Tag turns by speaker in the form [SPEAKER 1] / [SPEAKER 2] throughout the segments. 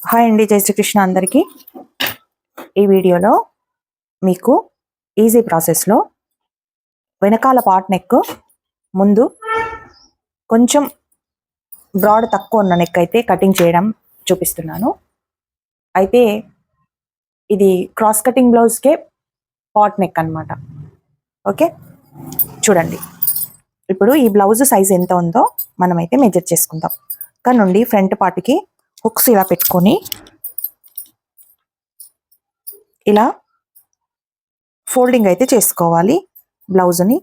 [SPEAKER 1] Hi అండి జై శ్రీకృష్ణ అందరికీ. ఈ వీడియోలో మీకు ఈజీ ప్రాసెస్లో వెనకాల పార్ట్ నెక్ ముందు కొంచెం బ్రాడ్ తక్కువ ఉన్న నెక్ అయితే కటింగ్ చేయడం చూపిస్తున్నాను. అయితే ఇది క్రాస్ కటింగ్ బ్లౌజ్కే పాట్ నెక్ అనమాట ఓకే? చూడండి. ఇప్పుడు ఈ బ్లౌజ్ సైజ్ ఎంత ఉందో మనమైతే మెజర్ చేసుకుందాం. ఇక్కడ నుండి ఫ్రంట్ పార్ట్కి హుక్స్ ఇలా పెట్టుకొని ఇలా ఫోల్డింగ్ అయితే చేసుకోవాలి బ్లౌజ్ని.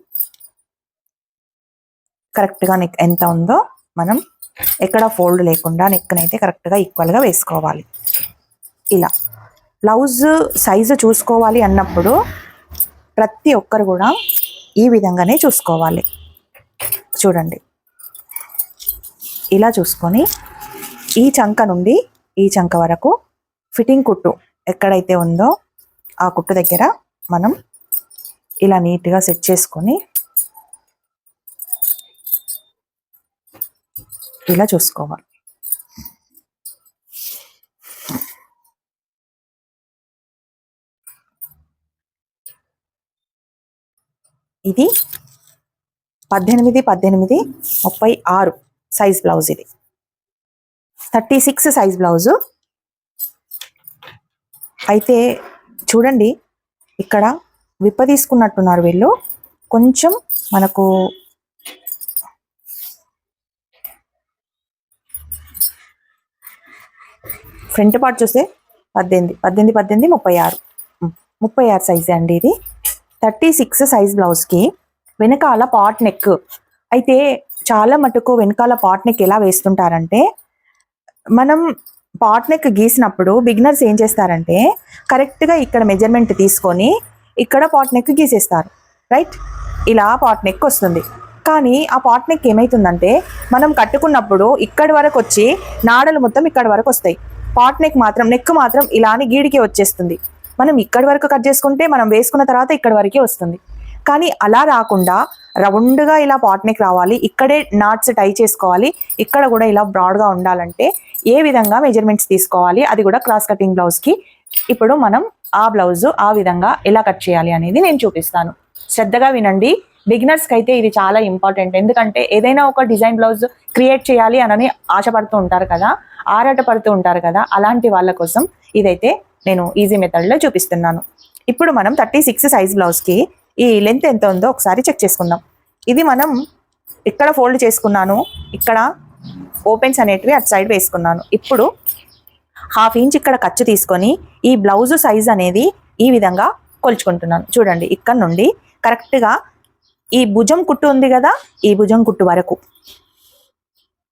[SPEAKER 1] కరెక్ట్గా నెక్ ఎంత ఉందో మనం ఎక్కడ ఫోల్డ్ లేకుండా నెక్ని అయితే కరెక్ట్గా ఈక్వల్గా వేసుకోవాలి. ఇలా బ్లౌజ్ సైజు చూసుకోవాలి అన్నప్పుడు ప్రతి ఒక్కరు కూడా ఈ విధంగానే చూసుకోవాలి. చూడండి. ఇలా చూసుకొని ఈ చంక నుండి ఈ చంక వరకు ఫిట్టింగ్ కుట్టు ఎక్కడైతే ఉందో ఆ కుట్టు దగ్గర మనం ఇలా నీట్గా సెట్ చేసుకొని ఇలా చూసుకోవాలి. ఇది పద్దెనిమిది పద్దెనిమిది ముప్పై ఆరు సైజ్ బ్లౌజ్ ఇది. థర్టీ సిక్స్ సైజ్ బ్లౌజు అయితే చూడండి ఇక్కడ విప్ప తీసుకున్నట్టున్నారు వీళ్ళు. కొంచెం మనకు ఫ్రంట్ పార్ట్ చూస్తే పద్దెనిమిది పద్దెనిమిది పద్దెనిమిది ముప్పై ఆరు. ముప్పై ఆరు సైజే అండి ఇది. థర్టీ సిక్స్ సైజ్ బ్లౌజ్కి వెనకాల పాట్ నెక్ అయితే చాలా మటుకు వెనకాల పాట్ నెక్ ఎలా వేస్తుంటారంటే మనం పాట్ నెక్ గీసినప్పుడు బిగినర్స్ ఏం చేస్తారంటే కరెక్ట్గా ఇక్కడ మెజర్మెంట్ తీసుకొని ఇక్కడ పాట్ నెక్ గీసేస్తారు. రైట్ ఇలా పాట్ నెక్ వస్తుంది. కానీ ఆ పాట్ నెక్ ఏమవుతుందంటే మనం కట్టుకున్నప్పుడు ఇక్కడి వరకు వచ్చి నాడలు మొత్తం ఇక్కడి వరకు వస్తాయి. పాట్ నెక్ మాత్రం నెక్ మాత్రం ఇలానే గీడికి వచ్చేస్తుంది. మనం ఇక్కడి వరకు కట్ చేసుకుంటే మనం వేసుకున్న తర్వాత ఇక్కడి వరకే వస్తుంది. కానీ అలా రాకుండా రౌండ్గా ఇలా పాట్ నెక్ రావాలి ఇక్కడే నాట్స్ టై చేసుకోవాలి ఇక్కడ కూడా ఇలా బ్రాడ్గా ఉండాలంటే ఏ విధంగా మెజర్మెంట్స్ తీసుకోవాలి అది కూడా క్రాస్ కటింగ్ బ్లౌజ్కి ఇప్పుడు మనం ఆ బ్లౌజ్ ఆ విధంగా ఎలా కట్ చేయాలి అనేది నేను చూపిస్తాను. శ్రద్ధగా వినండి. బిగినర్స్కి అయితే ఇది చాలా ఇంపార్టెంట్ ఎందుకంటే ఏదైనా ఒక డిజైన్ బ్లౌజ్ క్రియేట్ చేయాలి అని ఆశపడుతూ ఉంటారు కదా ఆరాట పడుతూ ఉంటారు కదా అలాంటి వాళ్ళ కోసం ఇదైతే నేను ఈజీ మెథడ్లో చూపిస్తున్నాను. ఇప్పుడు మనం థర్టీ సిక్స్ సైజ్ బ్లౌజ్కి ఈ లెంత్ ఎంత ఉందో ఒకసారి చెక్ చేసుకుందాం. ఇది మనం ఇక్కడ ఫోల్డ్ చేసుకున్నాను? ఇక్కడ ఓపెన్స్ అనేటివి అటు సైడ్ వేసుకున్నాను. ఇప్పుడు హాఫ్ ఇంచ్ ఇక్కడ ఖర్చు తీసుకొని ఈ బ్లౌజ్ సైజ్ అనేది ఈ విధంగా కొలుచుకుంటున్నాను. చూడండి ఇక్కడ నుండి కరెక్ట్గా ఈ భుజం కుట్టు ఉంది కదా ఈ భుజం కుట్టు వరకు.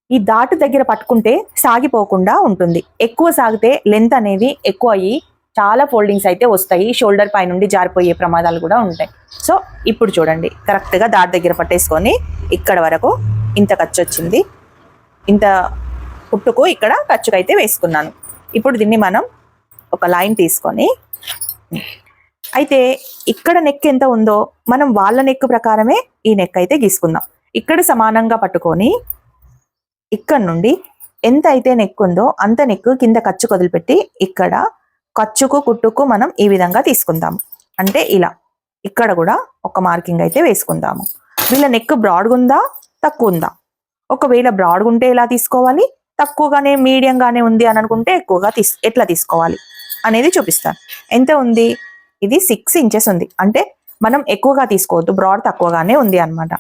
[SPEAKER 1] ఈ దాటు దగ్గర పట్టుకుంటే సాగిపోకుండా ఉంటుంది. ఎక్కువ సాగితే లెంత్ అనేది ఎక్కువ అయ్యి చాలా ఫోల్డింగ్స్ అయితే వస్తాయి. షోల్డర్ పై నుండి జారిపోయే ప్రమాదాలు కూడా ఉంటాయి. సో ఇప్పుడు చూడండి కరెక్ట్గా దాటి దగ్గర పట్టేసుకొని ఇక్కడ వరకు ఇంత ఖర్చు వచ్చింది. ఇంత పుట్టుకు ఇక్కడ ఖర్చుకైతే వేసుకున్నాను. ఇప్పుడు దీన్ని మనం ఒక లైన్ తీసుకొని అయితే ఇక్కడ నెక్ ఎంత ఉందో మనం వాళ్ళ నెక్ ప్రకారమే ఈ నెక్ అయితే గీసుకుందాం. ఇక్కడ సమానంగా పట్టుకొని ఇక్కడ నుండి ఎంత అయితే నెక్ ఉందో అంత నెక్ కింద ఖర్చు వదిలిపెట్టి ఇక్కడ ఖర్చుకు కుట్టుకు మనం ఈ విధంగా తీసుకుందాం. అంటే ఇలా ఇక్కడ కూడా ఒక మార్కింగ్ అయితే వేసుకుందాము. వీళ్ళ నెక్ బ్రాడ్గా ఉందా తక్కువ ఉందా ఒకవేళ బ్రాడ్గా ఉంటే ఎలా తీసుకోవాలి? తక్కువగానే మీడియంగానే ఉంది అని అనుకుంటే ఎక్కువగా తీసు ఎట్లా తీసుకోవాలి అనేది చూపిస్తాను. ఎంత ఉంది? ఇది సిక్స్ ఇంచెస్ ఉంది. అంటే మనం ఎక్కువగా తీసుకోవద్దు బ్రాడ్ తక్కువగానే ఉంది అన్నమాట.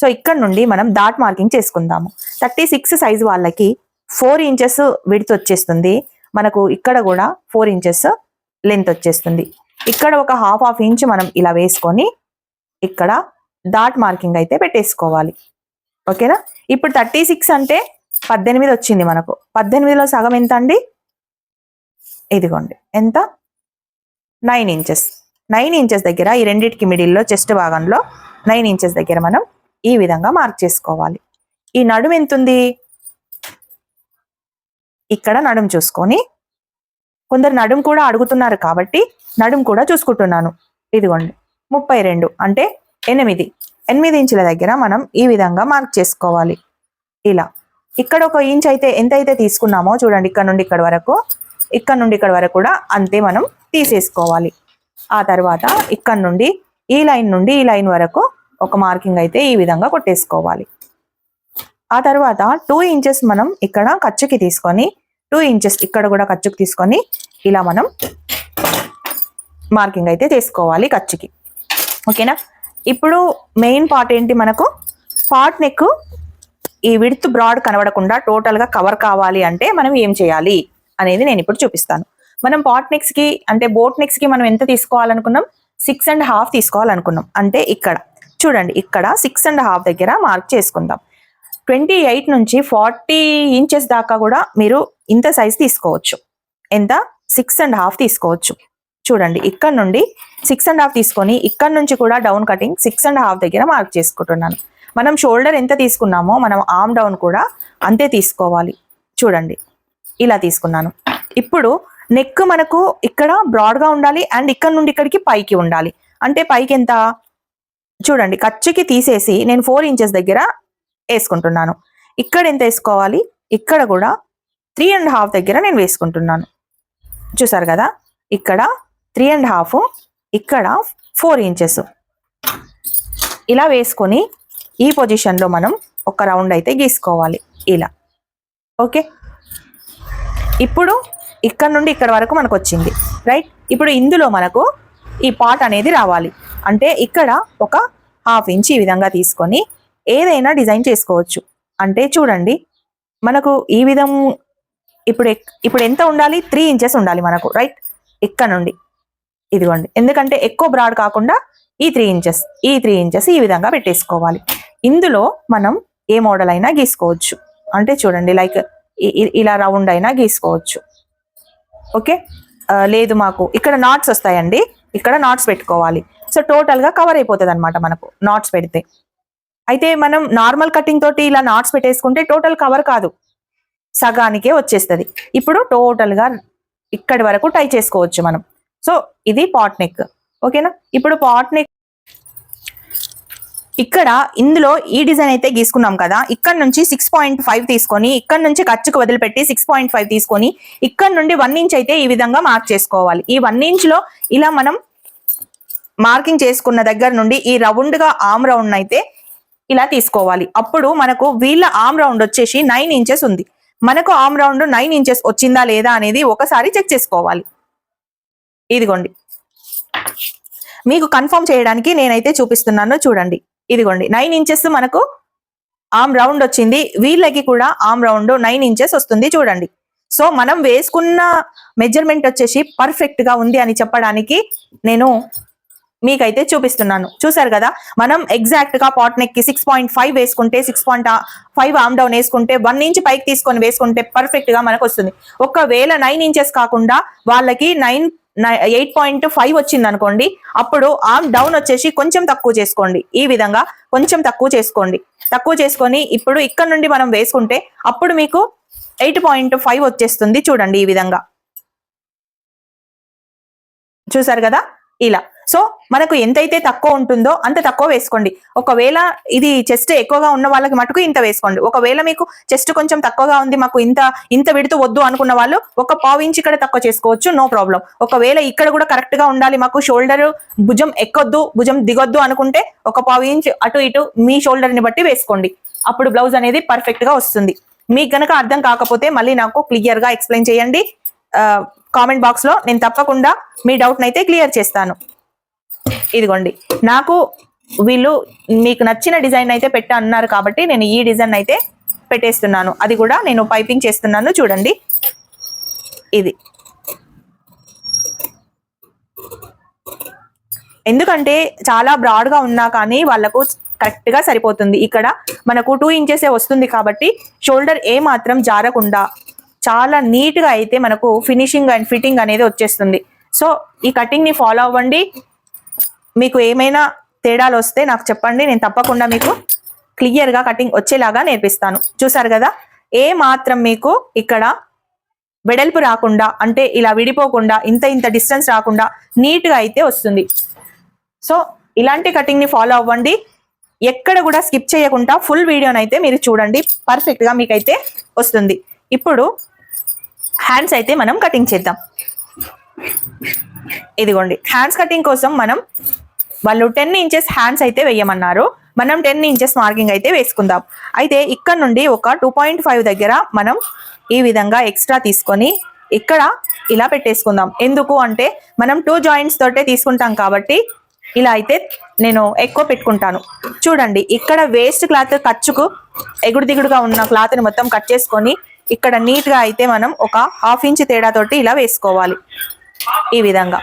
[SPEAKER 1] సో ఇక్కడ నుండి మనం డాట్ మార్కింగ్ చేసుకుందాము. థర్టీ సిక్స్ సైజ్ వాళ్ళకి ఫోర్ ఇంచెస్ విడుత వచ్చేస్తుంది. మనకు ఇక్కడ కూడా ఫోర్ ఇంచెస్ లెంత్ వచ్చేస్తుంది. ఇక్కడ ఒక హాఫ్ హాఫ్ ఇంచ్ మనం ఇలా వేసుకొని ఇక్కడ డాట్ మార్కింగ్ అయితే పెట్టేసుకోవాలి. ఓకేనా? ఇప్పుడు థర్టీ సిక్స్ అంటే పద్దెనిమిది వచ్చింది మనకు. పద్దెనిమిదిలో సగం ఎంత అండి ఇదిగోండి. ఎంత? Nine inches. నైన్ ఇంచెస్ దగ్గర ఈ రెండింటికి మిడిల్లో చెస్ట్ భాగంలో నైన్ ఇంచెస్ దగ్గర మనం ఈ విధంగా మార్క్ చేసుకోవాలి. ఈ నడుము ఎంత ఉంది ఇక్కడ నడుము చూసుకొని. కొందరు నడుము కూడా అడుగుతున్నారు కాబట్టి నడుము కూడా చూసుకుంటున్నాను. ఇదిగోండి. ముప్పై రెండు అంటే ఎనిమిది. ఎనిమిది ఇంచుల దగ్గర మనం ఈ విధంగా మార్క్ చేసుకోవాలి. ఇలా. ఇక్కడ ఒక ఇంచ్ అయితే ఎంత అయితే తీసుకున్నామో చూడండి ఇక్కడ నుండి ఇక్కడ వరకు ఇక్కడ నుండి ఇక్కడ వరకు కూడా అంతే మనం తీసేసుకోవాలి. ఆ తర్వాత ఇక్కడ నుండి ఈ లైన్ నుండి ఈ లైన్ వరకు ఒక మార్కింగ్ అయితే ఈ విధంగా కొట్టేసుకోవాలి. ఆ తర్వాత టూ ఇంచెస్ మనం ఇక్కడ ఖర్చుకి తీసుకొని టూ ఇంచెస్ ఇక్కడ కూడా ఖర్చుకి తీసుకొని ఇలా మనం మార్కింగ్ అయితే చేసుకోవాలి ఖర్చుకి. ఓకేనా ఇప్పుడు మెయిన్ పార్ట్ ఏంటి మనకు? పార్ట్ నెక్ ఈ విడ్త్ బ్రాడ్ కనబడకుండా టోటల్గా కవర్ కావాలి అంటే మనం ఏం చేయాలి అనేది నేను ఇప్పుడు చూపిస్తాను. మనం పాట్ నెక్స్కి అంటే బోట్ నెక్స్కి మనం ఎంత తీసుకోవాలనుకున్నాం? సిక్స్ అండ్ హాఫ్ తీసుకోవాలనుకున్నాం. అంటే ఇక్కడ చూడండి ఇక్కడ సిక్స్ అండ్ హాఫ్ దగ్గర మార్క్ చేసుకుందాం. ట్వంటీ ఎయిట్ నుంచి ఫార్టీ ఇంచెస్ దాకా కూడా మీరు ఇంత సైజ్ తీసుకోవచ్చు. ఎంత? సిక్స్ అండ్ హాఫ్ తీసుకోవచ్చు. చూడండి ఇక్కడ నుండి సిక్స్ అండ్ హాఫ్ తీసుకొని ఇక్కడ నుంచి కూడా down cutting six and half దగ్గర మార్క్ చేసుకుంటున్నాను. మనం షోల్డర్ ఎంత తీసుకున్నామో మనం ఆమ్ డౌన్ కూడా అంతే తీసుకోవాలి. చూడండి ఇలా తీసుకున్నాను. ఇప్పుడు నెక్ మనకు ఇక్కడ బ్రాడ్గా ఉండాలి అండ్ ఇక్కడ నుండి ఇక్కడికి పైకి ఉండాలి. అంటే పైకి ఎంత? చూడండి ఖర్చుకి తీసేసి నేను ఫోర్ ఇంచెస్ దగ్గర వేసుకుంటున్నాను. ఇక్కడ ఎంత వేసుకోవాలి? ఇక్కడ కూడా త్రీ అండ్ హాఫ్ దగ్గర నేను వేసుకుంటున్నాను. చూసారు కదా? ఇక్కడ త్రీ అండ్ హాఫ్ ఇక్కడ ఫోర్ ఇంచెస్. ఇలా వేసుకొని ఈ పొజిషన్లో మనం ఒక రౌండ్ అయితే గీసుకోవాలి ఇలా. ఓకే? ఇప్పుడు ఇక్కడ నుండి ఇక్కడ వరకు మనకు వచ్చింది రైట్? ఇప్పుడు ఇందులో మనకు ఈ పాట్ అనేది రావాలి అంటే ఇక్కడ ఒక హాఫ్ ఇంచ్ ఈ విధంగా తీసుకొని ఏదైనా డిజైన్ చేసుకోవచ్చు. అంటే చూడండి మనకు ఈ విధం ఇప్పుడు ఎక్- ఇప్పుడు ఎంత ఉండాలి? త్రీ ఇంచెస్ ఉండాలి మనకు రైట్? ఇక్కడ నుండి. ఇదిగోండి. ఎందుకంటే ఎక్కువ బ్రాడ్ కాకుండా ఈ త్రీ ఇంచెస్ ఈ త్రీ ఇంచెస్ ఈ విధంగా పెట్టేసుకోవాలి. ఇందులో మనం ఏ మోడల్ అయినా గీసుకోవచ్చు. అంటే చూడండి లైక్ ఇలా రౌండ్ అయినా గీసుకోవచ్చు. ఓకే లేదు మాకు. ఇక్కడ నాట్స్ వస్తాయండి. ఇక్కడ నాట్స్ పెట్టుకోవాలి. సో టోటల్గా కవర్ అయిపోతుంది అనమాట మనకు నాట్స్ పెడితే. అయితే మనం నార్మల్ కటింగ్ తోటి ఇలా నాట్స్ పెట్టేసుకుంటే టోటల్ కవర్ కాదు. సగానికే వచ్చేస్తుంది. ఇప్పుడు టోటల్గా ఇక్కడి వరకు టై చేసుకోవచ్చు మనం. సో ఇది పాట్ నెక్ ఓకేనా ఇప్పుడు పాట్ నెక్ ఇక్కడ ఇందులో ఈ డిజైన్ అయితే గీసుకున్నాం కదా. ఇక్కడ నుంచి సిక్స్ పాయింట్ ఫైవ్ తీసుకొని ఇక్కడ నుంచి ఖర్చుకు వదిలిపెట్టి సిక్స్ పాయింట్ ఫైవ్ తీసుకొని ఇక్కడ నుండి వన్ ఇంచ్ అయితే ఈ విధంగా మార్క్ చేసుకోవాలి. ఈ వన్ ఇంచ్లో ఇలా మనం మార్కింగ్ చేసుకున్న దగ్గర నుండి ఈ రౌండ్గా ఆమ్ రౌండ్ అయితే ఇలా తీసుకోవాలి. అప్పుడు మనకు వీళ్ళ ఆమ్ రౌండ్ వచ్చేసి నైన్ ఇంచెస్ ఉంది. మనకు ఆమ్ రౌండ్ నైన్ ఇంచెస్ వచ్చిందా లేదా అనేది ఒకసారి చెక్ చేసుకోవాలి. ఇదిగోండి. మీకు కన్ఫర్మ్ చేయడానికి నేనైతే చూపిస్తున్నాను చూడండి. ఇదిగోండి నైన్ ఇంచెస్ మనకు ఆమ్ రౌండ్ వచ్చింది. వీళ్ళకి కూడా ఆమ్ రౌండ్ నైన్ ఇంచెస్ వస్తుంది చూడండి. సో మనం వేసుకున్న మెజర్మెంట్ వచ్చేసి పర్ఫెక్ట్గా ఉంది అని చెప్పడానికి నేను మీకైతే చూపిస్తున్నాను. చూసారు కదా? మనం ఎగ్జాక్ట్గా పాట్ నెక్కి సిక్స్ పాయింట్ ఫైవ్ వేసుకుంటే six point five arm down వేసుకుంటే వన్ ఇంచ్ పైకి తీసుకొని వేసుకుంటే పర్ఫెక్ట్గా మనకు వస్తుంది. ఒకవేళ నైన్ ఇంచెస్ కాకుండా వాళ్ళకి నైన్ ఎయిట్ పాయింట్ ఫైవ్ వచ్చింది అనుకోండి అప్పుడు ఆర్మ్ డౌన్ వచ్చేసి కొంచెం తక్కువ చేసుకోండి. ఈ విధంగా కొంచెం తక్కువ చేసుకోండి. తక్కువ చేసుకొని ఇప్పుడు ఇక్కడ నుండి మనం వేసుకుంటే అప్పుడు మీకు ఎయిట్ పాయింట్ ఫైవ్ వచ్చేస్తుంది చూడండి ఈ విధంగా. చూసారు కదా? ఇలా. సో మనకు ఎంతైతే తక్కువ ఉంటుందో అంత తక్కువ వేసుకోండి. ఒకవేళ ఇది చెస్ట్ ఎక్కువగా ఉన్న వాళ్ళకి మటుకు ఇంత వేసుకోండి. ఒకవేళ మీకు చెస్ట్ కొంచెం తక్కువగా ఉంది మాకు ఇంత ఇంత విడుతూ వద్దు అనుకున్న వాళ్ళు ఒక పావు ఇంచ్ ఇక్కడ తక్కువ చేసుకోవచ్చు నో ప్రాబ్లం. ఒకవేళ ఇక్కడ కూడా కరెక్ట్గా ఉండాలి మాకు షోల్డర్ భుజం ఎక్కొద్దు భుజం దిగొద్దు అనుకుంటే ఒక పావు ఇంచ్ అటు ఇటు మీ షోల్డర్ని బట్టి వేసుకోండి. అప్పుడు బ్లౌజ్ అనేది పర్ఫెక్ట్గా వస్తుంది. మీకు గనక అర్థం కాకపోతే మళ్ళీ నాకు క్లియర్గా ఎక్స్ప్లెయిన్ చేయండి. కామెంట్ బాక్స్లో నేను తప్పకుండా మీ డౌట్ అయితే క్లియర్ చేస్తాను. ఇదిగోండి. నాకు వీళ్ళు మీకు నచ్చిన డిజైన్ అయితే పెట్టా అన్నారు కాబట్టి నేను ఈ డిజైన్ అయితే పెట్టేస్తున్నాను. అది కూడా నేను పైపింగ్ చేస్తున్నాను. చూడండి. ఇది. ఎందుకంటే చాలా బ్రాడ్గా ఉన్నా కానీ వాళ్ళకు కరెక్ట్గా సరిపోతుంది. ఇక్కడ మనకు టూ ఇంచెస్ వస్తుంది కాబట్టి షోల్డర్ ఏ మాత్రం జారకుండా చాలా నీట్గా అయితే మనకు ఫినిషింగ్ అండ్ ఫిట్టింగ్ అనేది వచ్చేస్తుంది. సో ఈ కటింగ్ని ఫాలో అవ్వండి. మీకు ఏమైనా తేడాలు వస్తే నాకు చెప్పండి. నేను తప్పకుండా మీకు క్లియర్గా కటింగ్ వచ్చేలాగా నేర్పిస్తాను. చూసారు కదా? ఏ మాత్రం మీకు ఇక్కడ వెడల్పు రాకుండా అంటే ఇలా విడిపోకుండా ఇంత ఇంత డిస్టెన్స్ రాకుండా నీట్గా అయితే వస్తుంది. సో ఇలాంటి కటింగ్ని ఫాలో అవ్వండి. ఎక్కడ కూడా స్కిప్ చేయకుండా ఫుల్ వీడియోని అయితే మీరు చూడండి. పర్ఫెక్ట్గా మీకైతే వస్తుంది. ఇప్పుడు హ్యాండ్స్ అయితే మనం కటింగ్ చేద్దాం. ఇదిగోండి. హ్యాండ్స్ కటింగ్ కోసం మనం వాళ్ళు టెన్ ఇంచెస్ హ్యాండ్స్ అయితే వేయమన్నారు. మనం టెన్ ఇంచెస్ మార్కింగ్ అయితే వేసుకుందాం. అయితే ఇక్కడ నుండి ఒక టూ పాయింట్ ఫైవ్ దగ్గర మనం ఈ విధంగా ఎక్స్ట్రా తీసుకొని ఇక్కడ ఇలా పెట్టేసుకుందాం. ఎందుకు అంటే మనం టూ జాయింట్స్ తోటే తీసుకుంటాం కాబట్టి ఇలా అయితే నేను ఎక్కువ పెట్టుకుంటాను. చూడండి ఇక్కడ వేస్ట్ క్లాత్ ఖర్చుకు ఎగుడు దిగుడుగా ఉన్న క్లాత్ని మొత్తం కట్ చేసుకొని ఇక్కడ నీట్గా అయితే మనం ఒక హాఫ్ ఇంచ్ తేడాతోటి ఇలా వేసుకోవాలి. ఈ విధంగా.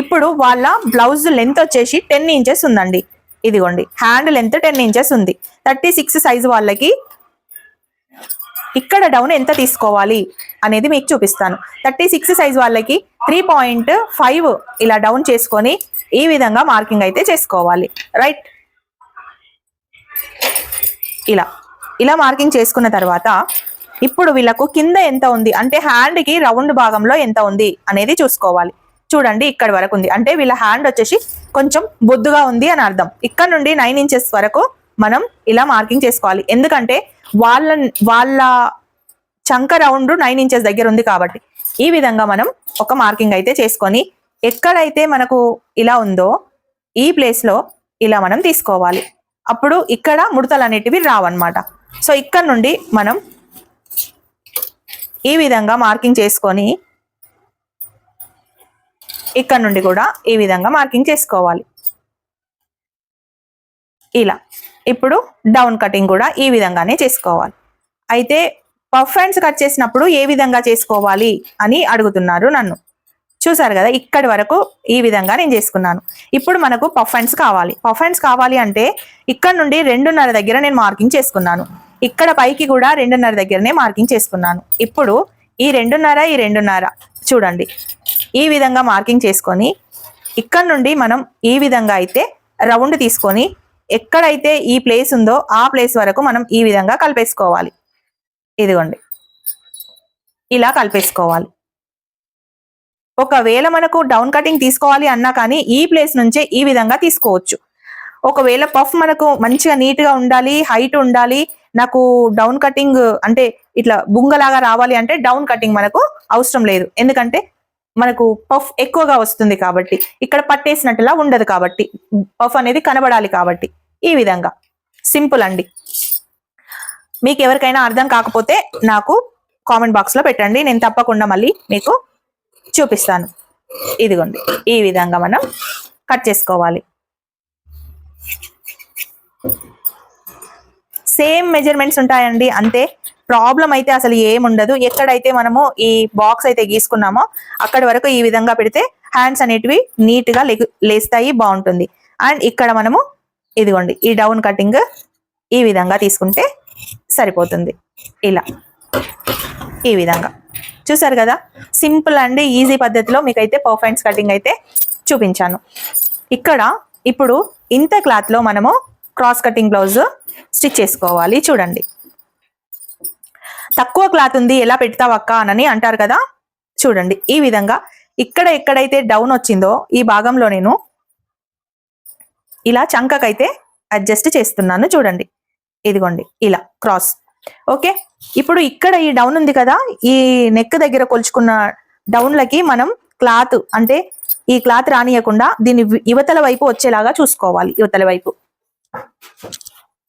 [SPEAKER 1] ఇప్పుడు వాళ్ళ బ్లౌజ్ లెంత్ వచ్చేసి టెన్ ఇంచెస్ ఉందండి. ఇదిగోండి హ్యాండ్ లెంత్ టెన్ ఇంచెస్ ఉంది. థర్టీ సిక్స్ సైజ్ వాళ్ళకి ఇక్కడ డౌన్ ఎంత తీసుకోవాలి అనేది మీకు చూపిస్తాను. థర్టీ సిక్స్ సైజ్ వాళ్ళకి త్రీ పాయింట్ ఫైవ్ ఇలా డౌన్ చేసుకొని ఈ విధంగా మార్కింగ్ అయితే చేసుకోవాలి. రైట్? ఇలా ఇలా మార్కింగ్ చేసుకున్న తర్వాత ఇప్పుడు వీళ్ళకు కింద ఎంత ఉంది? అంటే హ్యాండ్కి రౌండ్ భాగంలో ఎంత ఉంది అనేది చూసుకోవాలి. చూడండి ఇక్కడ వరకు ఉంది. అంటే వీళ్ళ హ్యాండ్ వచ్చేసి కొంచెం బొద్దుగా ఉంది అని అర్థం. ఇక్కడ నుండి నైన్ ఇంచెస్ వరకు మనం ఇలా మార్కింగ్ చేసుకోవాలి. ఎందుకంటే వాళ్ళ వాళ్ళ చంక రౌండ్ నైన్ ఇంచెస్ దగ్గర ఉంది కాబట్టి ఈ విధంగా మనం ఒక మార్కింగ్ అయితే చేసుకొని ఎక్కడైతే మనకు ఇలా ఉందో ఈ ప్లేస్లో ఇలా మనం తీసుకోవాలి. అప్పుడు ఇక్కడ ముడతలు అనేటివి రావన్నమాట. సో ఇక్కడ నుండి మనం ఈ విధంగా మార్కింగ్ చేసుకొని ఇక్కడ నుండి కూడా ఈ విధంగా మార్కింగ్ చేసుకోవాలి. ఇలా. ఇప్పుడు డౌన్ కటింగ్ కూడా ఈ విధంగానే చేసుకోవాలి. అయితే పఫ్ హ్యాండ్స్ కట్ చేసినప్పుడు ఏ విధంగా చేసుకోవాలి అని అడుగుతున్నారు నన్ను. చూసారు కదా ఇక్కడి వరకు ఈ విధంగా నేను చేసుకున్నాను. ఇప్పుడు మనకు పఫ్ హ్యాండ్స్ కావాలి. పఫ్ హ్యాండ్స్ కావాలి అంటే ఇక్కడ నుండి రెండున్నర దగ్గర నేను మార్కింగ్ చేసుకున్నాను. ఇక్కడ పైకి కూడా రెండున్నర దగ్గరనే మార్కింగ్ చేసుకున్నాను. ఇప్పుడు ఈ రెండున్నర ఈ రెండున్నర చూడండి. ఈ విధంగా మార్కింగ్ చేసుకొని ఇక్కడ నుండి మనం ఈ విధంగా అయితే రౌండ్ తీసుకొని ఎక్కడైతే ఈ ప్లేస్ ఉందో ఆ ప్లేస్ వరకు మనం ఈ విధంగా కలిపేసుకోవాలి. ఇదిగోండి. ఇలా కలిపేసుకోవాలి. ఒకవేళ మనకు డౌన్ కటింగ్ తీసుకోవాలి అన్నా కానీ ఈ ప్లేస్ నుంచే ఈ విధంగా తీసుకోవచ్చు. ఒకవేళ పఫ్ మనకు మంచిగా నీట్గా ఉండాలి హైట్ ఉండాలి నాకు డౌన్ కటింగ్ అంటే ఇట్లా బుంగలాగా రావాలి అంటే డౌన్ కటింగ్ మనకు అవసరం లేదు. ఎందుకంటే మనకు పఫ్ ఎక్కువగా వస్తుంది కాబట్టి ఇక్కడ పట్టేసినట్టులా ఉండదు కాబట్టి పఫ్ అనేది కనబడాలి కాబట్టి ఈ విధంగా. సింపుల్ అండి. మీకు ఎవరికైనా అర్థం కాకపోతే నాకు కామెంట్ బాక్స్లో పెట్టండి. నేను తప్పకుండా మళ్ళీ మీకు చూపిస్తాను. ఇదిగోండి. ఈ విధంగా మనం కట్ చేసుకోవాలి. సేమ్ మెజర్మెంట్స్ ఉంటాయండి. అంతే. ప్రాబ్లం అయితే అసలు ఏముండదు. ఎక్కడైతే మనము ఈ బాక్స్ అయితే గీసుకున్నామో అక్కడి వరకు ఈ విధంగా పెడితే హ్యాండ్స్ అనేటివి నీట్గా లేస్తాయి బాగుంటుంది. అండ్ ఇక్కడ మనము ఇదిగోండి ఈ డౌన్ కటింగ్ ఈ విధంగా తీసుకుంటే సరిపోతుంది. ఇలా. ఈ విధంగా. చూసారు కదా? సింపుల్ అండ్ ఈజీ పద్ధతిలో మీకైతే పర్ఫెక్ట్స్ కటింగ్ అయితే చూపించాను. ఇక్కడ ఇప్పుడు ఇంత క్లాత్లో మనము క్రాస్ కటింగ్ బ్లౌజ్ స్టిచ్ చేసుకోవాలి. చూడండి. తక్కువ క్లాత్ ఉంది ఎలా పెడతావక్క అనని అంటారు కదా? చూడండి ఈ విధంగా ఇక్కడ ఎక్కడైతే డౌన్ వచ్చిందో ఈ భాగంలో నేను ఇలా చంకకైతే అడ్జస్ట్ చేస్తున్నాను చూడండి. ఇదిగోండి ఇలా క్రాస్ ఓకే ఇప్పుడు ఇక్కడ ఈ డౌన్ ఉంది కదా ఈ నెక్ దగ్గర కొలుచుకున్న డౌన్లకి మనం క్లాత్ అంటే ఈ క్లాత్ రానియకుండా దీన్ని యువతల వైపు వచ్చేలాగా చూసుకోవాలి యువతల వైపు.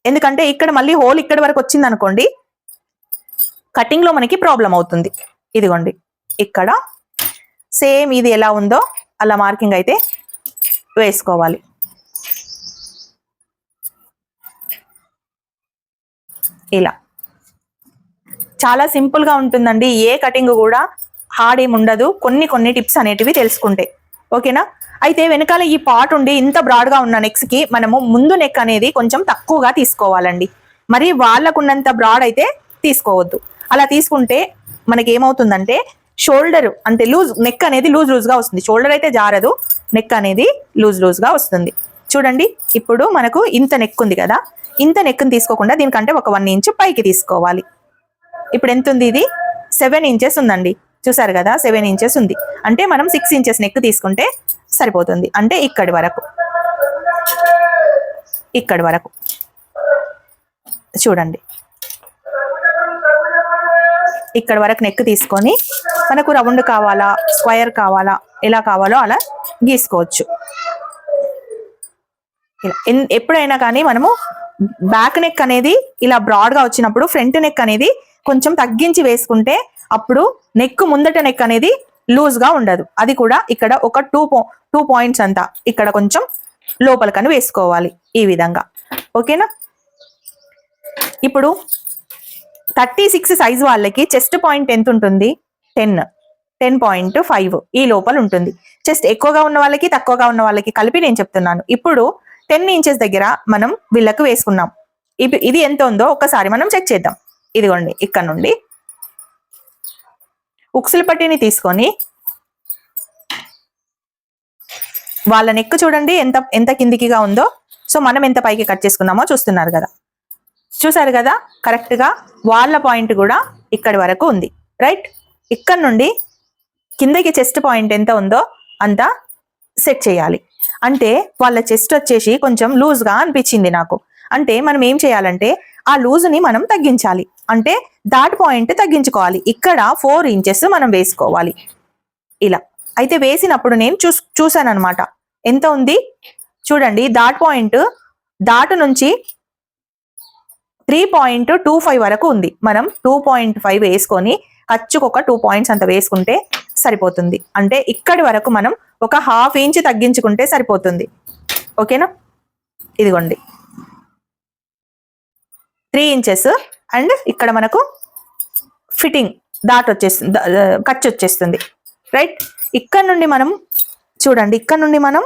[SPEAKER 1] ఎందుకంటే ఇక్కడ మళ్ళీ హోల్ ఇక్కడ వరకు వచ్చింది అనుకోండి కటింగ్లో మనకి ప్రాబ్లం అవుతుంది. ఇదిగోండి. ఇక్కడ సేమ్ ఇది ఎలా ఉందో అలా మార్కింగ్ అయితే వేసుకోవాలి. ఇలా. చాలా సింపుల్గా ఉంటుందండి. ఏ కటింగ్ కూడా హార్డ్ ఏమి ఉండదు. కొన్ని కొన్ని టిప్స్ అనేటివి తెలుసుకుంటే. ఓకేనా? అయితే వెనకాల ఈ పార్ట్ ఉండి ఇంత బ్రాడ్గా ఉన్న నెక్స్కి మనము ముందు నెక్ అనేది కొంచెం తక్కువగా తీసుకోవాలండి. మరి వాళ్ళకున్నంత బ్రాడ్ అయితే తీసుకోవద్దు. అలా తీసుకుంటే మనకి ఏమవుతుందంటే షోల్డర్ అంటే లూజ్ నెక్ అనేది లూజ్ లూజ్గా వస్తుంది. షోల్డర్ అయితే జారదు నెక్ అనేది లూజ్ లూజ్గా వస్తుంది. చూడండి ఇప్పుడు మనకు ఇంత నెక్ ఉంది కదా. ఇంత నెక్ని తీసుకోకుండా దీనికంటే ఒక వన్ ఇంచ్ పైకి తీసుకోవాలి. ఇప్పుడు ఎంత ఉంది ఇది? సెవెన్ ఇంచెస్ ఉందండి. చూసారు కదా సెవెన్ ఇంచెస్ ఉంది. అంటే మనం సిక్స్ ఇంచెస్ నెక్ తీసుకుంటే సరిపోతుంది. అంటే ఇక్కడి వరకు. ఇక్కడి వరకు. చూడండి. ఇక్కడ వరకు నెక్ తీసుకొని మనకు రౌండ్ కావాలా స్క్వయర్ కావాలా ఎలా కావాలో అలా గీసుకోవచ్చు. ఇలా ఎన్- ఎప్పుడైనా కానీ మనము బ్యాక్ నెక్ అనేది ఇలా బ్రాడ్గా వచ్చినప్పుడు ఫ్రంట్ నెక్ అనేది కొంచెం తగ్గించి వేసుకుంటే అప్పుడు నెక్ ముందట నెక్ అనేది లూజ్గా ఉండదు. అది కూడా ఇక్కడ ఒక టూ టూ పాయింట్స్ అంతా ఇక్కడ కొంచెం లోపలికని వేసుకోవాలి ఈ విధంగా. ఓకేనా? ఇప్పుడు థర్టీ సిక్స్ సైజ్ వాళ్ళకి చెస్ట్ పాయింట్ ఎంత ఉంటుంది? టెన్. టెన్ పాయింట్ ఫైవ్ ఈ లోపల ఉంటుంది. చెస్ట్ ఎక్కువగా ఉన్న వాళ్ళకి తక్కువగా ఉన్న వాళ్ళకి కలిపి నేను చెప్తున్నాను. ఇప్పుడు టెన్ ఇంచెస్ దగ్గర మనం వీళ్ళకు వేసుకున్నాం. ఇది ఎంత ఉందో ఒకసారి మనం చెక్ చేద్దాం. ఇదిగోండి ఇక్కడ నుండి. ఉక్సుల పట్టిని తీసుకొని వాళ్ళ నెక్ చూడండి ఎంత ఎంత కిందికిగా ఉందో. సో మనం ఎంత పైకి కట్ చేసుకున్నామో చూస్తున్నారు కదా. చూసారు కదా? కరెక్ట్గా వాళ్ళ పాయింట్ కూడా ఇక్కడి వరకు ఉంది. రైట్ ఇక్కడ నుండి కిందకి చెస్ట్ పాయింట్ ఎంత ఉందో అంత సెట్ చేయాలి. అంటే వాళ్ళ చెస్ట్ వచ్చేసి కొంచెం లూజ్గా అనిపించింది నాకు. అంటే మనం ఏం చేయాలంటే ఆ లూజ్ని మనం తగ్గించాలి. అంటే దాట్ పాయింట్ తగ్గించుకోవాలి. ఇక్కడ ఫోర్ ఇంచెస్ మనం వేసుకోవాలి. ఇలా. అయితే వేసినప్పుడు నేను చూ చూసాను అనమాట ఎంత ఉంది? చూడండి దాట్ పాయింట్ దాటు నుంచి త్రీ పాయింట్ టూ ఫైవ్ వరకు ఉంది. మనం టూ పాయింట్ ఫైవ్ వేసుకొని ఖర్చుకు ఒక టూ పాయింట్స్ అంత వేసుకుంటే సరిపోతుంది. అంటే ఇక్కడి వరకు మనం ఒక హాఫ్ ఇంచ్ తగ్గించుకుంటే సరిపోతుంది. ఓకేనా ఇదిగోండి. త్రీ ఇంచెస్ అండ్ ఇక్కడ మనకు ఫిట్టింగ్ దాట్ వచ్చేస్తుంది ద- ఖర్చు వచ్చేస్తుంది. రైట్ ఇక్కడ నుండి మనం చూడండి ఇక్కడ నుండి మనం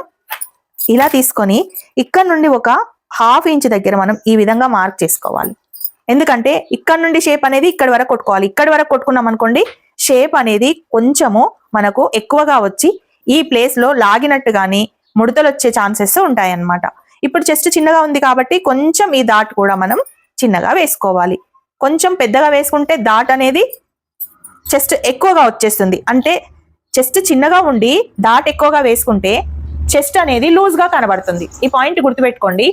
[SPEAKER 1] ఇలా తీసుకొని ఇక్కడ నుండి ఒక హాఫ్ ఇంచ్ దగ్గర మనం ఈ విధంగా మార్క్ చేసుకోవాలి. ఎందుకంటే ఇక్కడ నుండి షేప్ అనేది ఇక్కడ వరకు కొట్టుకోవాలి. ఇక్కడ వరకు కొట్టుకున్నాం అనుకోండి షేప్ అనేది కొంచెము మనకు ఎక్కువగా వచ్చి ఈ ప్లేస్లో లాగినట్టు కానీ ముడతలు వచ్చే ఛాన్సెస్ ఉంటాయి అన్నమాట ఇప్పుడు చెస్ట్ చిన్నగా ఉంది కాబట్టి కొంచెం ఈ దాట్ కూడా మనం చిన్నగా వేసుకోవాలి. కొంచెం పెద్దగా వేసుకుంటే దాట్ అనేది చెస్ట్ ఎక్కువగా వచ్చేస్తుంది. అంటే చెస్ట్ చిన్నగా ఉండి దాట్ ఎక్కువగా వేసుకుంటే చెస్ట్ అనేది లూజ్గా కనబడుతుంది. ఈ పాయింట్ గుర్తుపెట్టుకోండి.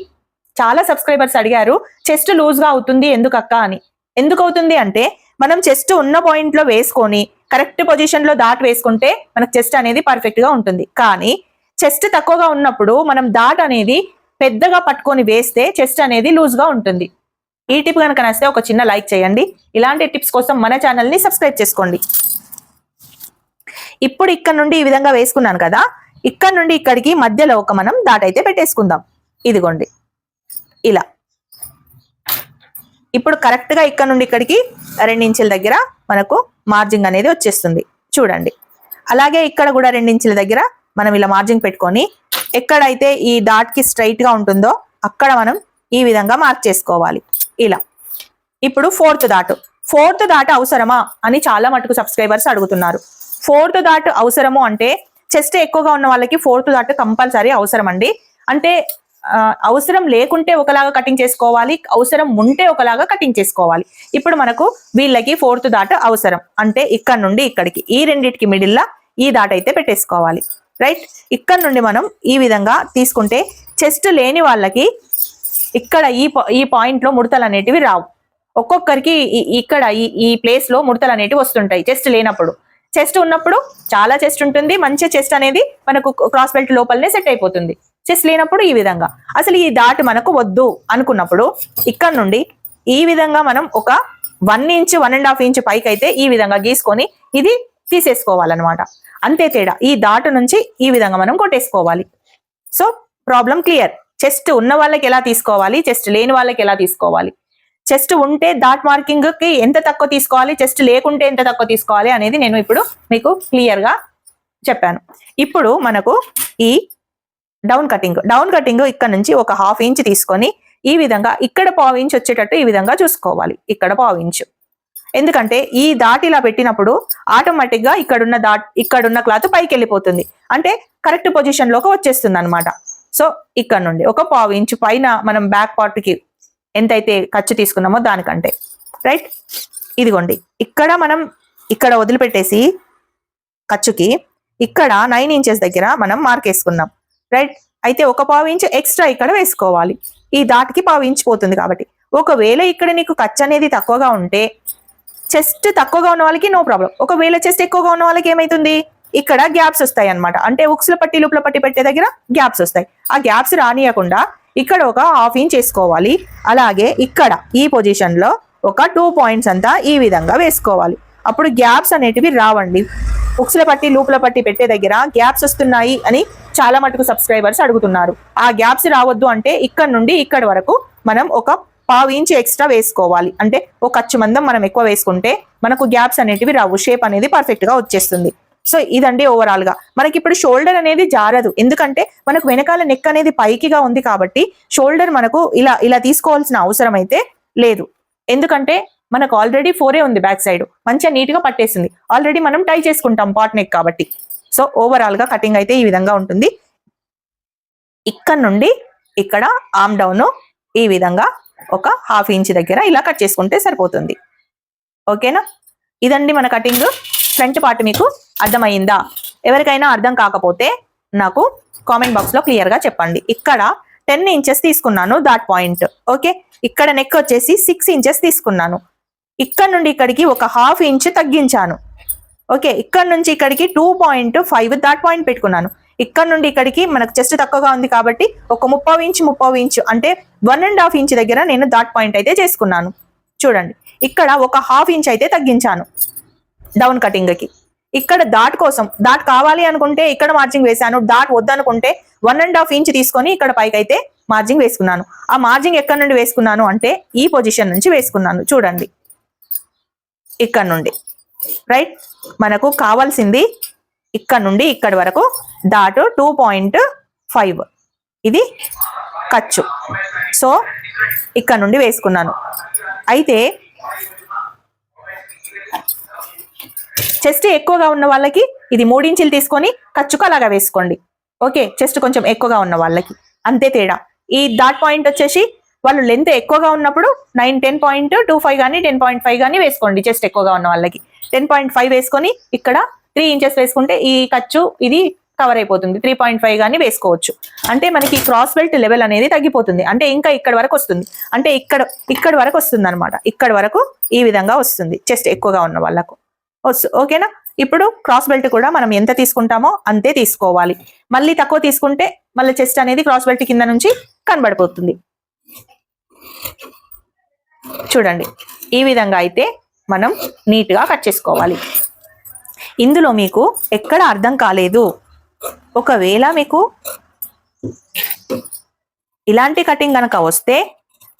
[SPEAKER 1] చాలా సబ్స్క్రైబర్స్ అడిగారు చెస్ట్ లూజ్గా అవుతుంది ఎందుకు అక్క అని. ఎందుకు అవుతుంది అంటే మనం చెస్ట్ ఉన్న పాయింట్లో వేసుకొని కరెక్ట్ పొజిషన్లో దాట్ వేసుకుంటే మనకు చెస్ట్ అనేది పర్ఫెక్ట్గా ఉంటుంది. కానీ చెస్ట్ తక్కువగా ఉన్నప్పుడు మనం దాట్ అనేది పెద్దగా పట్టుకొని వేస్తే చెస్ట్ అనేది లూజ్గా ఉంటుంది. ఈ టిప్ కనుక నచ్చితే ఒక చిన్న లైక్ చేయండి. ఇలాంటి టిప్స్ కోసం మన ఛానల్ని సబ్స్క్రైబ్ చేసుకోండి. ఇప్పుడు ఇక్కడ నుండి ఈ విధంగా వేసుకున్నాను కదా ఇక్కడ నుండి ఇక్కడికి మధ్యలో ఒక మనం దాట్ అయితే పెట్టేసుకుందాం. ఇదిగోండి. ఇలా. ఇప్పుడు కరెక్ట్గా ఇక్కడ నుండి ఇక్కడికి రెండించుల దగ్గర మనకు మార్జింగ్ అనేది వచ్చేస్తుంది. చూడండి. అలాగే ఇక్కడ కూడా రెండించుల దగ్గర మనం ఇలా మార్జింగ్ పెట్టుకొని ఎక్కడైతే ఈ డాట్కి కి గా ఉంటుందో అక్కడ మనం ఈ విధంగా మార్క్ చేసుకోవాలి. ఇలా. ఇప్పుడు ఫోర్త్ దాటు ఫోర్త్ దాట అవసరమా అని చాలా మటుకు సబ్స్క్రైబర్స్ అడుగుతున్నారు. ఫోర్త్ దాట్ అవసరము అంటే చెస్ట్ ఎక్కువగా ఉన్న వాళ్ళకి ఫోర్త్ దాట్ కంపల్సరీ అవసరం అండి అంటే అవసరం లేకుంటే ఒకలాగా కటింగ్ చేసుకోవాలి అవసరం ఉంటే ఒకలాగా కటింగ్ చేసుకోవాలి. ఇప్పుడు మనకు వీళ్ళకి ఫోర్త్ దాట అవసరం. అంటే ఇక్కడ నుండి ఇక్కడికి ఈ రెండింటికి మిడిల్లా ఈ దాట అయితే పెట్టేసుకోవాలి. రైట్ ఇక్కడ నుండి మనం ఈ విధంగా తీసుకుంటే చెస్ట్ లేని వాళ్ళకి ఇక్కడ ఈ ఈ పాయింట్లో ముడతలు అనేటివి రావు. ఒక్కొక్కరికి ఇక్కడ ఈ ఈ ప్లేస్లో ముడతలు అనేటివి వస్తుంటాయి చెస్ట్ లేనప్పుడు. చెస్ట్ ఉన్నప్పుడు చాలా చెస్ట్ ఉంటుంది మంచి చెస్ట్ అనేది మనకు క్రాస్ బెల్ట్ లోపలనే సెట్ అయిపోతుంది. చెస్ట్ లేనప్పుడు ఈ విధంగా. అసలు ఈ దాటి మనకు వద్దు అనుకున్నప్పుడు ఇక్కడ నుండి ఈ విధంగా మనం ఒక one inch one and half inch పైకి అయితే ఈ విధంగా గీసుకొని ఇది తీసేసుకోవాలన్నమాట. అంతే తేడా. ఈ దాటు నుంచి ఈ విధంగా మనం కొట్టేసుకోవాలి. సో ప్రాబ్లం క్లియర్ చెస్ట్ ఉన్న వాళ్ళకి ఎలా తీసుకోవాలి? చెస్ట్ లేని వాళ్ళకి ఎలా తీసుకోవాలి? చెస్ట్ ఉంటే డాట్ మార్కింగ్కి ఎంత తక్కువ తీసుకోవాలి? చెస్ట్ లేకుంటే ఎంత తక్కువ తీసుకోవాలి అనేది నేను ఇప్పుడు మీకు క్లియర్గా చెప్పాను. ఇప్పుడు మనకు ఈ డౌన్ కటింగ్ డౌన్ కటింగ్ ఇక్కడ నుంచి ఒక హాఫ్ ఇంచ్ తీసుకొని ఈ విధంగా ఇక్కడ పావు ఇంచ్ వచ్చేటట్టు ఈ విధంగా చూసుకోవాలి. ఇక్కడ పావు ఇంచు ఎందుకంటే ఈ దాట్ ఇలా పెట్టినప్పుడు ఆటోమేటిక్గా ఇక్కడున్న దాట్ ఇక్కడున్న క్లాత్ పైకి వెళ్ళిపోతుంది. అంటే కరెక్ట్ పొజిషన్లోకి వచ్చేస్తుంది అనమాట సో ఇక్కడ నుండి ఒక పావు ఇంచు పైన మనం బ్యాక్ పార్ట్కి ఎంతైతే ఖర్చు తీసుకున్నామో దానికంటే. రైట్ ఇదిగోండి. ఇక్కడ మనం ఇక్కడ వదిలిపెట్టేసి ఖర్చుకి ఇక్కడ నైన్ ఇంచెస్ దగ్గర మనం మార్క్ వేసుకున్నాం. రైట్ అయితే ఒక పావు ఇంచు ఎక్స్ట్రా ఇక్కడ వేసుకోవాలి. ఈ దాటికి పావు ఇంచు పోతుంది కాబట్టి. ఒకవేళ ఇక్కడ నీకు ఖర్చు అనేది తక్కువగా ఉంటే చెస్ట్ తక్కువగా ఉన్న వాళ్ళకి నో ప్రాబ్లం ఒకవేళ చెస్ట్ ఎక్కువగా ఉన్న వాళ్ళకి ఏమైతుంది? ఇక్కడ గ్యాప్స్ వస్తాయి అన్నమాట. అంటే ఉక్సుల పట్టి లోపల పట్టి పెట్టే దగ్గర గ్యాప్స్ వస్తాయి. ఆ గ్యాప్స్ రానియకుండా ఇక్కడ ఒక హాఫ్ ఇంచ్ వేసుకోవాలి. అలాగే ఇక్కడ ఈ పొజిషన్లో ఒక టూ పాయింట్స్ అంతా ఈ విధంగా వేసుకోవాలి. అప్పుడు గ్యాప్స్ అనేటివి రావండి. ఉక్సుల పట్టి లూపుల పట్టి పెట్టే దగ్గర గ్యాప్స్ వస్తున్నాయి అని చాలా మటుకు సబ్స్క్రైబర్స్ అడుగుతున్నారు. ఆ గ్యాప్స్ రావద్దు అంటే ఇక్కడ నుండి ఇక్కడ వరకు మనం ఒక పావు ఇంచ్ ఎక్స్ట్రా వేసుకోవాలి. అంటే ఒక ఖర్చు మందం మనం ఎక్కువ వేసుకుంటే మనకు గ్యాప్స్ అనేటివి రావు. షేప్ అనేది పర్ఫెక్ట్గా వచ్చేస్తుంది. సో ఇదండి ఓవరాల్గా మనకి ఇప్పుడు షోల్డర్ అనేది జారదు. ఎందుకంటే మనకు వెనకాల నెక్ అనేది పైకిగా ఉంది కాబట్టి షోల్డర్ మనకు ఇలా ఇలా తీసుకోవాల్సిన అవసరం అయితే లేదు. ఎందుకంటే మనకు ఆల్రెడీ ఫోరే ఉంది బ్యాక్ సైడ్ మంచిగా నీట్గా పట్టేసింది. ఆల్రెడీ మనం టై చేసుకుంటాం పాట్ నెక్ కాబట్టి. సో ఓవరాల్గా కటింగ్ అయితే ఈ విధంగా ఉంటుంది. ఇక్కడ నుండి ఇక్కడ ఆమ్ డౌన్ ఈ విధంగా ఒక హాఫ్ ఇంచ్ దగ్గర ఇలా కట్ చేసుకుంటే సరిపోతుంది. ఓకేనా ఇదండి మన కటింగ్ ఫ్రంట్ పార్ట్ మీకు అర్థమైందా? ఎవరికైనా అర్థం కాకపోతే నాకు కామెంట్ బాక్స్లో క్లియర్గా చెప్పండి. ఇక్కడ టెన్ ఇంచెస్ తీసుకున్నాను దాట్ పాయింట్ ఓకే ఇక్కడ నెక్ వచ్చేసి సిక్స్ ఇంచెస్ తీసుకున్నాను. ఇక్కడ నుండి ఇక్కడికి ఒక హాఫ్ ఇంచ్ తగ్గించాను. ఓకే ఇక్కడ నుంచి ఇక్కడికి two point five dot point పెట్టుకున్నాను. ఇక్కడ నుండి ఇక్కడికి మనకు చెస్ట్ తక్కువగా ఉంది కాబట్టి ఒక ముప్పై ఇంచ్ ముప్పై ఇంచ్ అంటే వన్ అండ్ హాఫ్ ఇంచ్ దగ్గర నేను దాట్ పాయింట్ అయితే చేసుకున్నాను. చూడండి ఇక్కడ ఒక హాఫ్ ఇంచ్ అయితే తగ్గించాను. డౌన్ కటింగ్కి. ఇక్కడ దాట్ కోసం దాట్ కావాలి అనుకుంటే ఇక్కడ మార్జింగ్ వేశాను దాట్ వద్దనుకుంటే వన్ అండ్ హాఫ్ ఇంచ్ తీసుకొని ఇక్కడ పైకి అయితే మార్జింగ్ వేసుకున్నాను. ఆ మార్జింగ్ ఎక్కడ నుండి వేసుకున్నాను అంటే ఈ పొజిషన్ నుంచి వేసుకున్నాను. చూడండి ఇక్కడ నుండి. రైట్ మనకు కావాల్సింది ఇక్కడ నుండి ఇక్కడ వరకు దాటు టూ పాయింట్ ఫైవ్ ఇది ఖర్చు. సో ఇక్కడ నుండి వేసుకున్నాను. అయితే చెస్ట్ ఎక్కువగా ఉన్న వాళ్ళకి ఇది మూడించులు తీసుకొని ఖర్చుకు అలాగా వేసుకోండి. ఓకే చెస్ట్ కొంచెం ఎక్కువగా ఉన్న వాళ్ళకి. అంతే తేడా. ఈ డాట్ పాయింట్ వచ్చేసి వాళ్ళు లెంత్ ఎక్కువగా ఉన్నప్పుడు nine ten point two five కానీ టెన్ పాయింట్ ఫైవ్ కానీ వేసుకోండి చెస్ట్ ఎక్కువగా ఉన్న వాళ్ళకి. టెన్ పాయింట్ ఫైవ్ వేసుకొని ఇక్కడ త్రీ ఇంచెస్ వేసుకుంటే ఈ ఖర్చు ఇది కవర్ అయిపోతుంది. త్రీ పాయింట్ ఫైవ్ కానీ వేసుకోవచ్చు. అంటే మనకి క్రాస్ బెల్ట్ లెవెల్ అనేది తగ్గిపోతుంది. అంటే ఇంకా ఇక్కడ వరకు వస్తుంది. అంటే ఇక్కడ ఇక్కడ వరకు వస్తుంది అనమాట ఇక్కడ వరకు ఈ విధంగా వస్తుంది. చెస్ట్ ఎక్కువగా ఉన్న వాళ్ళకు. వస్తు- ఓకేనా ఇప్పుడు క్రాస్ బెల్ట్ కూడా మనం ఎంత తీసుకుంటామో అంతే తీసుకోవాలి. మళ్ళీ తక్కువ తీసుకుంటే మళ్ళీ చెస్ట్ అనేది క్రాస్ బెల్ట్ కింద నుంచి కనబడిపోతుంది. చూడండి. ఈ విధంగా అయితే మనం నీట్గా కట్ చేసుకోవాలి. ఇందులో మీకు ఎక్కడ అర్థం కాలేదు. ఒకవేళ మీకు ఇలాంటి కటింగ్ కనుక వస్తే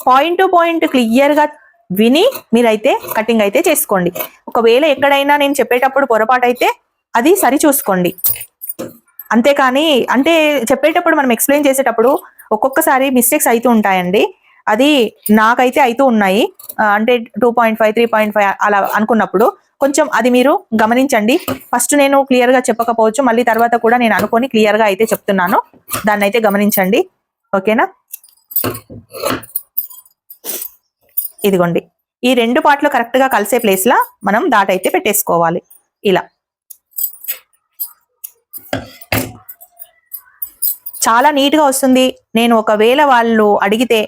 [SPEAKER 1] పాయింట్ టు పాయింట్ క్లియర్గా విని మీరైతే కటింగ్ అయితే చేసుకోండి. ఒకవేళ ఎక్కడైనా నేను చెప్పేటప్పుడు పొరపాటు అయితే అది సరి చూసుకోండి అంతేకాని అంటే చెప్పేటప్పుడు మనం ఎక్స్ప్లెయిన్ చేసేటప్పుడు ఒక్కొక్కసారి మిస్టేక్స్ అవుతూ ఉంటాయండి. అది నాకైతే అయితే ఉన్నాయి. అంటే two point five three point five అలా అనుకున్నప్పుడు కొంచెం అది మీరు గమనించండి. ఫస్ట్ నేను క్లియర్గా చెప్పకపోవచ్చు మళ్ళీ తర్వాత కూడా నేను అనుకొని క్లియర్గా అయితే చెప్తున్నాను. దాన్ని అయితే గమనించండి. ఓకేనా? ఇదిగోండి. ఈ రెండు పాటలు కరెక్ట్గా కలిసే ప్లేస్లా మనం దాట అయితే పెట్టేసుకోవాలి. ఇలా. చాలా నీట్గా వస్తుంది. నేను ఒకవేళ వాళ్ళు అడిగితే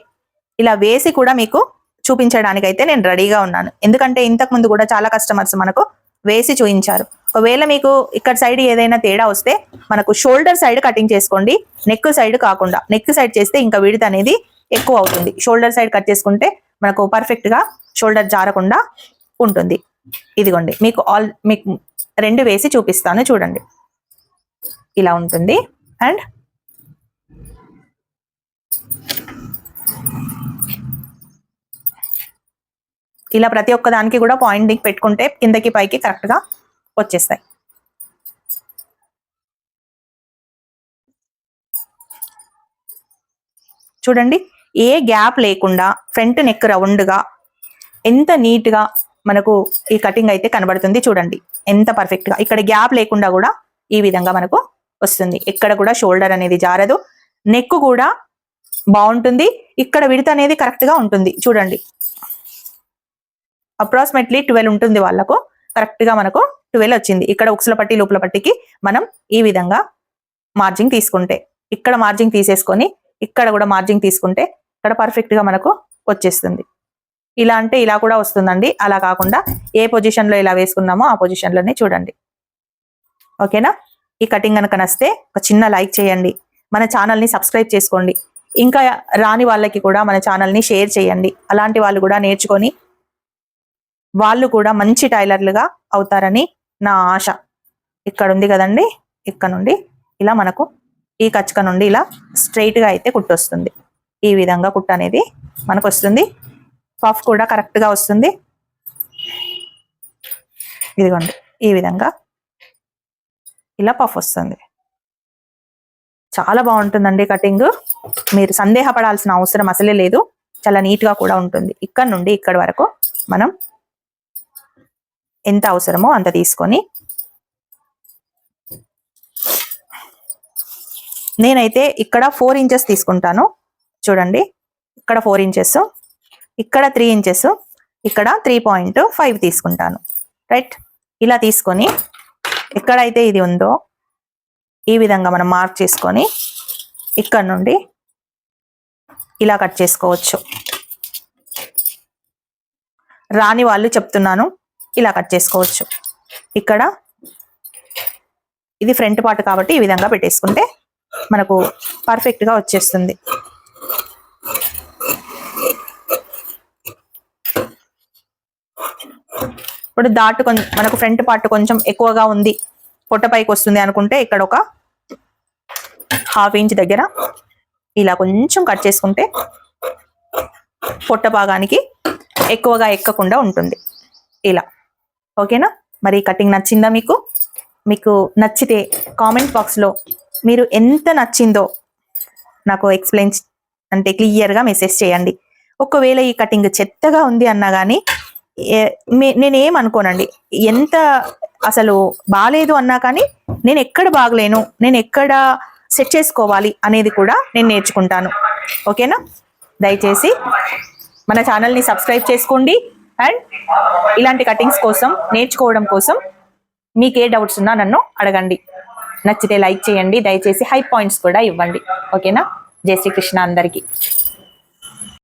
[SPEAKER 1] ఇలా వేసి కూడా మీకు చూపించడానికైతే నేను రెడీగా ఉన్నాను. ఎందుకంటే ఇంతకు ముందు కూడా చాలా కస్టమర్స్ మనకు వేసి చూపించారు ఒకవేళ మీకు ఇక్కడ సైడ్ ఏదైనా తేడా వస్తే మనకు షోల్డర్ సైడ్ కటింగ్ చేసుకోండి నెక్ సైడ్ కాకుండా. నెక్ సైడ్ చేస్తే ఇంకా విడత అనేది ఎక్కువ అవుతుంది. షోల్డర్ సైడ్ కట్ చేసుకుంటే మనకు పర్ఫెక్ట్గా షోల్డర్ జారకుండా ఉంటుంది. ఇదిగోండి మీకు ఆల్ మీకు రెండు వేసి చూపిస్తాను చూడండి. ఇలా ఉంటుంది. అండ్ ఇలా ప్రతి ఒక్క దానికి కూడా పాయింటింగ్ పెట్టుకుంటే కిందకి పైకి కరెక్ట్గా వచ్చేస్తాయి. చూడండి ఏ గ్యాప్ లేకుండా ఫ్రంట్ నెక్ రౌండ్గా ఎంత నీట్గా మనకు ఈ కటింగ్ అయితే కనబడుతుంది చూడండి ఎంత పర్ఫెక్ట్గా. ఇక్కడ గ్యాప్ లేకుండా కూడా ఈ విధంగా మనకు వస్తుంది. ఎక్కడ కూడా షోల్డర్ అనేది జారదు. నెక్ కూడా బాగుంటుంది. ఇక్కడ విడత అనేది కరెక్ట్గా ఉంటుంది. చూడండి అప్రాక్సిమేట్లీ ట్వెల్వ్ ఉంటుంది వాళ్ళకు. కరెక్ట్గా మనకు ట్వెల్వ్ వచ్చింది. ఇక్కడ ఉక్సుల పట్టి లోపల పట్టికి మనం ఈ విధంగా మార్జింగ్ తీసుకుంటే ఇక్కడ మార్జింగ్ తీసేసుకొని ఇక్కడ కూడా మార్జింగ్ తీసుకుంటే ఇక్కడ పర్ఫెక్ట్గా మనకు వచ్చేస్తుంది. ఇలా అంటే ఇలా కూడా వస్తుందండి. అలా కాకుండా ఏ పొజిషన్లో ఇలా వేసుకున్నామో ఆ పొజిషన్లోనే చూడండి. ఓకేనా ఈ కటింగ్ కనుక నస్తే ఒక చిన్న లైక్ చేయండి. మన ఛానల్ని సబ్స్క్రైబ్ చేసుకోండి. ఇంకా రాని వాళ్ళకి కూడా మన ఛానల్ని షేర్ చేయండి. అలాంటి వాళ్ళు కూడా నేర్చుకొని వాళ్ళు కూడా మంచి టైలర్లుగా అవుతారని నా ఆశ. ఇక్కడ ఉంది కదండి ఇక్కడ నుండి ఇలా మనకు ఈ కచ్చక నుండి ఇలా స్ట్రైట్గా అయితే కుట్టొస్తుంది ఈ విధంగా కుట్ట అనేది మనకు వస్తుంది. పఫ్ కూడా కరెక్ట్గా వస్తుంది. ఇదిగోండి ఈ విధంగా ఇలా పఫ్ వస్తుంది. చాలా బాగుంటుందండి కటింగ్. మీరు సందేహపడాల్సిన అవసరం అసలే లేదు. చాలా నీట్గా కూడా ఉంటుంది. ఇక్కడ నుండి ఇక్కడ వరకు మనం ఎంత అవసరమో అంత తీసుకొని నేనైతే ఇక్కడ ఫోర్ ఇంచెస్ తీసుకుంటాను. చూడండి. ఇక్కడ ఫోర్ ఇంచెస్ ఇక్కడ త్రీ ఇంచెస్ ఇక్కడ త్రీ పాయింట్ ఫైవ్ తీసుకుంటాను. రైట్? ఇలా తీసుకొని ఎక్కడైతే ఇది ఉందో ఈ విధంగా మనం మార్క్ చేసుకొని ఇక్కడ నుండి ఇలా కట్ చేసుకోవచ్చు. రాని వాళ్ళు చెప్తున్నాను. ఇలా కట్ చేసుకోవచ్చు. ఇక్కడ ఇది ఫ్రంట్ పార్ట్ కాబట్టి ఈ విధంగా పెట్టేసుకుంటే మనకు పర్ఫెక్ట్గా వచ్చేస్తుంది. ఇప్పుడు దాటు మనకు ఫ్రంట్ పార్ట్ కొంచెం ఎక్కువగా ఉంది. పొట్ట పైకి వస్తుంది అనుకుంటే ఇక్కడ ఒక హాఫ్ ఇంచ్ దగ్గర ఇలా కొంచెం కట్ చేసుకుంటే పొట్ట భాగానికి ఎక్కువగా ఎక్కకుండా ఉంటుంది. ఇలా. ఓకేనా? మరి కటింగ్ నచ్చిందా మీకు? మీకు నచ్చితే కామెంట్ బాక్స్లో మీరు ఎంత నచ్చిందో నాకు ఎక్స్ప్లెయిన్ అంటే క్లియర్గా మెసేజ్ చేయండి. ఒకవేళ ఈ కటింగ్ చెత్తగా ఉంది అన్నా కానీ నేనేం అనుకోనండి. ఎంత అసలు బాగాలేదు అన్నా కానీ నేను ఎక్కడ బాగలేను నేను ఎక్కడ సెట్ చేసుకోవాలి అనేది కూడా నేను నేర్చుకుంటాను. ఓకేనా? దయచేసి మన ఛానల్ని సబ్స్క్రైబ్ చేసుకోండి. అండ్ ఇలాంటి కటింగ్స్ కోసం నేర్చుకోవడం కోసం మీకు ఏ డౌట్స్ ఉన్నా నన్ను అడగండి. నచ్చితే లైక్ చేయండి. దయచేసి హై పాయింట్స్ కూడా ఇవ్వండి. ఓకేనా జై శ్రీకృష్ణ అందరికీ.